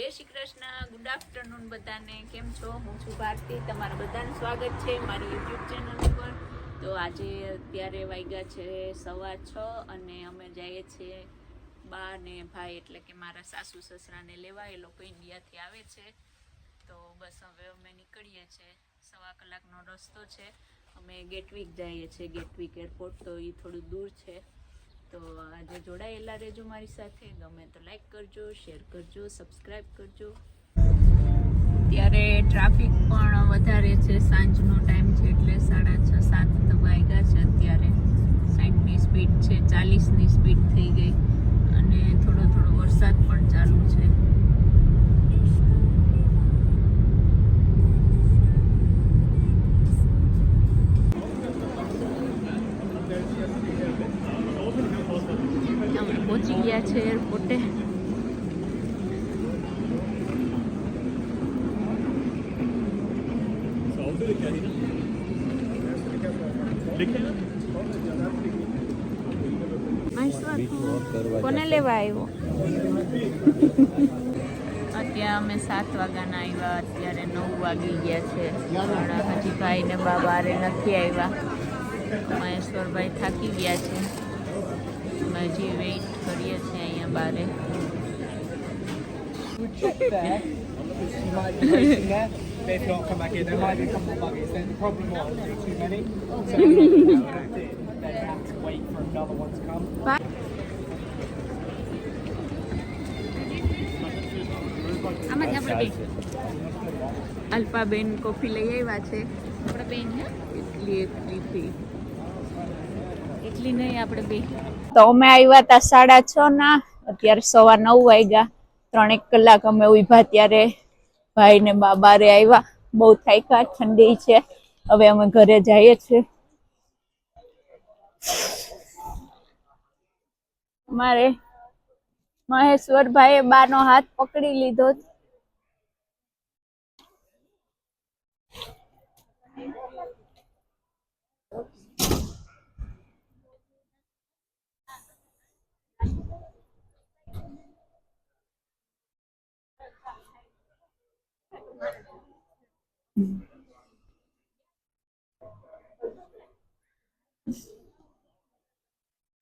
જય Shri Krishna. Good afternoon બધાને. કેમ છો? હું છું ભારતી. તમારા બધાનું સ્વાગત છે મારી યુટ્યુબ ચેનલ ઉપર. તો આજે અત્યારે વાગ્યા છે સવા છ અને અમે જઈએ છીએ બા ને ભાઈ એટલે કે મારા સાસુ સસરાને લેવા. એ લોકો ઇન્ડિયાથી આવે છે. તો બસ હવે અમે નીકળીએ છીએ. સવા કલાકનો રસ્તો છે. અમે ગેટવીક જઈએ છીએ. ગેટવીક એરપોર્ટ તો એ થોડું દૂર છે. તો આજે જોડાયેલા રહેજો મારી સાથે. ગમે તો લાઈક કરજો શેર કરજો સબસ્ક્રાઈબ કરજો. ત્યારે ટ્રાફિક પણ વધારે છે સાંજનો ટાઈમ છે એટલે સાડા છ, સાત તો વાગ્યા છે અત્યારે. સાઠની સ્પીડ છે, ચાલીસની સ્પીડ થઈ ગઈ. અને થોડો થોડો વરસાદ પણ ચાલુ છે. પહોંચી ગયા છે એરપોર્ટે. કોને લેવા આવ્યો? અત્યારે અમે સાત વાગ્યાના આવ્યા અત્યારે નવ વાગી ગયા છે. પણ હજી ભાઈ ને બા બારે નથી આવ્યા. મહેશ્વરભાઈ થાકી ગયા છે. હજી વેઇટ બારે there. You might be waiting there. But if not, come back in. There might be a couple of buggies. Then the problem was there were too many. So if you don't do it, then you have to wait for another one to come. આમાંથી આપણે બેન Alpaben coffee લઈ આવ્યા છે આપણે બેન હે એટલી એટલી ફી એટલી નહીં આપણે બે તો અમે આવ્યા હતા સાડા છ ના અત્યારે સવા નવ વાગ્યા. ત્રણેક કલાક અમે ઊભા ત્યારે ભાઈ ને બા બારે આવ્યા બહુ થાક્યા ઠંડી છે. હવે અમે ઘરે જઈએ છીએ. મારે મહેશ્વરભાઈએ બાનો હાથ પકડી લીધો.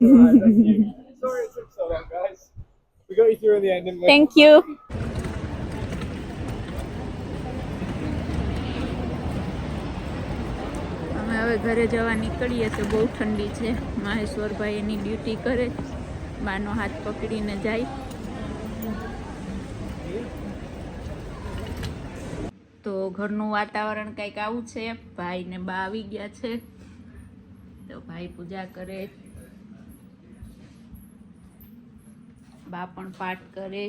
Sorry it took so long, guys. We got you through in the end, didn't we? Thank you અમે હવે ઘરે જવા નીકળીએ તો બહુ ઠંડી છે મહેશ્વરભાઈ એની ડ્યુટી કરે બાનો હાથ પકડીને જાય તો ઘરનું વાતાવરણ કંઈક આવું છે. ભાઈ ને બા આવી ગયા છે. તો ભાઈ પૂજા કરે. બા પણ પાઠ કરે.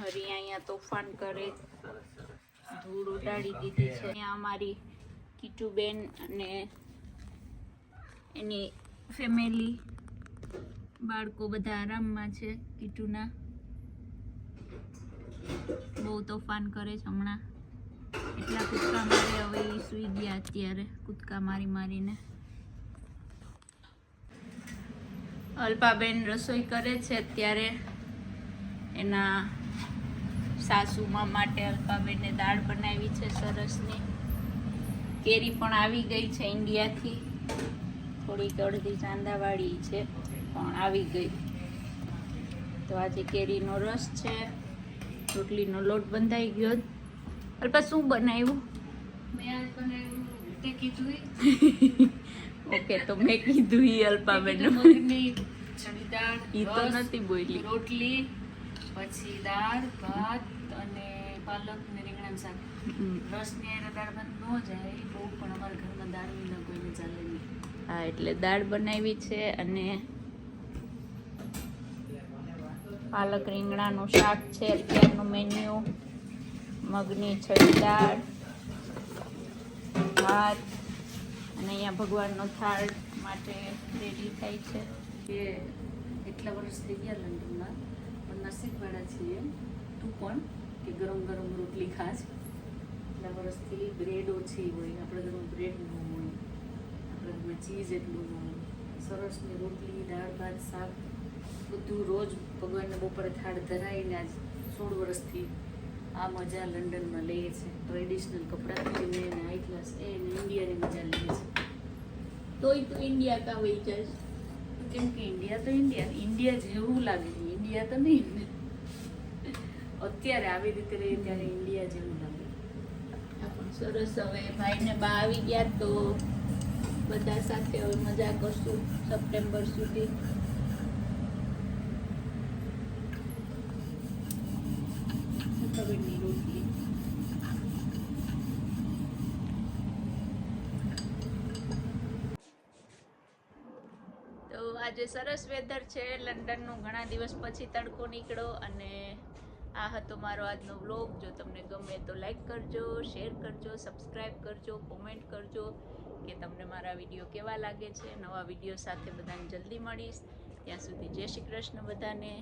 હરી અહીંયા તોફાન કરે. ધૂળ ઉડાડી દીધી છે. અહીંયા અમારી કીટુબેન અને એની ફેમિલી બાળકો બધા આરામમાં છે કીટુના. બહુ તોફાન કરે છે હમણાં. એટલા કૂદકા મારે હવે એ સૂઈ ગયા અત્યારે, કૂદકા મારી મારીને. અલ્પાબેન રસોઈ કરે છે અત્યારે. એના સાસુમાં માટે અલ્પાબેને દાળ બનાવી છે સરસની. કેરી પણ આવી ગઈ છે ઇન્ડિયાથી. થોડીક અડધી ચાંદાવાળી છે, પણ આવી ગઈ. તો આજે કેરીનો રસ છે. રોટલીનો લોટ બંધાઈ ગયો. અલ્પા શું બનાવ્યું? ઓકે તો મેં કીધું ઈ અલ્પાબેન ઈ તો નથી બોલી રોટલી પછી દાળ ભાત અને પાલક ને રીંગણાનું શાક. રસ ને દાળ ભાત ન જાય બહુ પણ અમારા ઘરમાં દાળ વિના કોઈને ચાલે નહીં. હા એટલે દાળ બનાવી છે અને પાલક રીંગણાનું શાક છે, અત્યારનું મેન્યુ મગની છડી દાળ, ભાત, અને અહીંયા ભગવાનનો થાળ માટે રેડી થાય છે. કે એટલા વર્ષ થઈ ગયા લંડનમાં, પણ નસીબવાળા છીએ તું પણ, કે ગરમ ગરમ રોટલી ખાસ. એટલા વર્ષથી બ્રેડ ઓછી હોય, આપણા ઘરમાં બ્રેડ ન હોય, આપણા ઘરમાં ચીઝ એટલું ન હોય. સરસની રોટલી, દાળ, ભાત, શાક. બધું રોજ ભગવાનને બપોરે થાળ ધરાવીને આજ સોળ વર્ષથી આ મજા લંડનમાં લઈએ છે. ટ્રેડિશનલ કપડાં પહેરીને ને હાઈ ક્લાસ એ ઇન્ડિયાની મજા લઈએ છે. તોય તો ઇન્ડિયા કા હોય જાય કેમ કે ઇન્ડિયા તો ઇન્ડિયા ઇન્ડિયા જેવું લાગે છે. ઇન્ડિયા તો નહીં. અત્યારે આવી રીતે રહીએ ત્યારે ઇન્ડિયા જેવું લાગે. સરસ હવે ભાઈને બા આવી ગયા તો બધા સાથે હવે મજા કરશું સપ્ટેમ્બર સુધી. તો આજે સરસ વેધર છે, લંડનનું ઘણા દિવસ પછી તડકો નીકળ્યો અને આ હતો મારો આજનો વ્લોગ જો તમને ગમે તો લાઈક કરજો શેર કરજો સબસ્ક્રાઈબ કરજો કોમેન્ટ કરજો, કે તમને મારા વીડિયો કેવા લાગે છે. નવા વીડિયો સાથે બધાને જલ્દી મળીશ. ત્યાં સુધી જય શ્રી કૃષ્ણ બધાને.